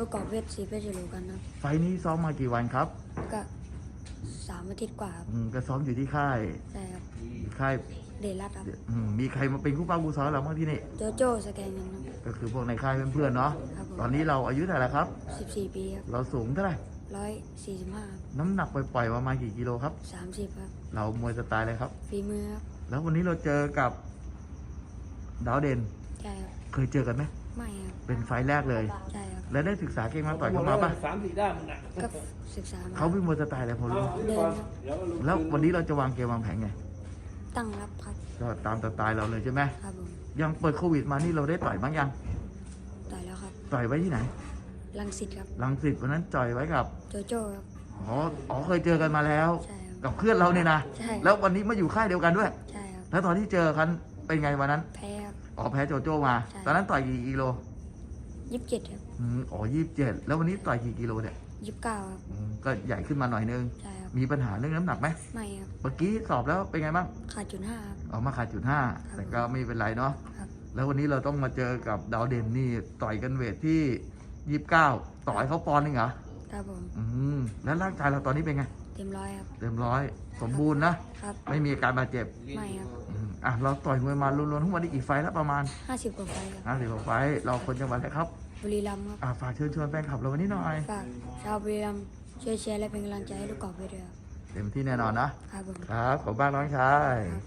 ลูกกอล์ฟเพชรสีเพชรจิโรกันครับ ไฟล์นี้ซ้อมมากี่วันครับ ก็สามอาทิตย์กว่าครับอืมก็ซ้อมอยู่ที่ค่าย ใช่ครับค่ายเดรัตครับอืมมีใครมาเป็นคู่ป้าคู่ซ้อมเราบ้างที่นี่ โจโจ้สแกนเงินครับ ก็คือพวกในค่ายเพื่อนๆเนาะ ครับผม ตอนนี้เราอายุเท่าไหร่ครับ สิบสี่ปีครับเราสูงเท่าไหร่ ร้อยสี่สิบห้าน้ำหนักปล่อยๆประมาณกี่กิโลครับ สามสิบครับเรามวยสไตล์เลยครับ ฝีมือครับแล้ววันนี้เราเจอกับดาวเด่น ใช่ครับเคยเจอกันไหม ไม่ครับเป็นไฟล์แรกเลย ใช่ครับ แล้วได้ศึกษาเก่งมาต่อยเขามาปะสามสี่ด้านมึงอะก็ศึกษามาเขาเป็นมวยสไตล์อะไรพอรู้เดินครับเดี๋ยวลุงแล้ววันนี้เราจะวางเกมวางแผนไง ตั้งรับครับ ก็ตามสไตล์เราเลยใช่ไหมครับผมยังเปิดโควิดมานี่เราได้ต่อยบ้างยัง ต่อยแล้วครับ ต่อยไว้ที่ไหน ลังสิตครับ ลังสิตวันนั้นต่อยไว้กับ โจโจ้ครับ อ๋อ อ๋อเคยเจอกันมาแล้วใช่ครับกับเพื่อนเราเนี่ยนะ ใช่ แล้ววันนี้มาอยู่ค่ายเดียวกันด้วย ใช่ครับ แล้วตอนที่เจอกันเป็นไงวันนั้น แพ้ครับอ๋อแพ้โจโจ้มาใช่ตอนนั้นต่อยกี่กิโล ยี่สิบเจ็ดครับอืมอ๋อยี่สิบเจ็ดแล้ววันนี้ต่อยกี่กิโลเนี่ยยี่สิบเก้าครับอืมก็ใหญ่ขึ้นมาหน่อยนึง ใช่ครับมีปัญหาเรื่องน้ำหนักไหมไม่ครับเมื่อกี้สอบแล้วเป็นไงบ้างขาดจุดห้าครับออกมาขาดจุดห้าครับแต่ก็ไม่เป็นไรเนาะครับ แล้ววันนี้เราต้องมาเจอกับดาวเด่นนี่ต่อยกันเวทที่ยี่สิบเก้าต่อยเขาปอนด์นึงเหรอครับผมอืมแล้วร่างกายเราตอนนี้เป็นไง เต็มร้อยครับ เต็มร้อยสมบูรณ์นะ ครับ ไม่มีอาการบาดเจ็บ ไม่ครับ อืมอะเราต่อยมวยมารวมๆทั้งหมดได้กี่ไฟล์แล้วประมาณห้าสิบกว่าไฟล์ครับห้าสิบกว่าไฟล์เราคนจังหวัดอะไรครับบุรีรัมย์ครับ อะฝากเชิญชวนแฟนคลับเราวันนี้หน่อยฝากชาวบุรีรัมย์ช่วยแชร์และเป็นกำลังใจให้ลูกกอล์ฟไปด้วยครับเต็มที่แน่นอนนะครับผมครับขอบคุณมากน้องชาย ครับ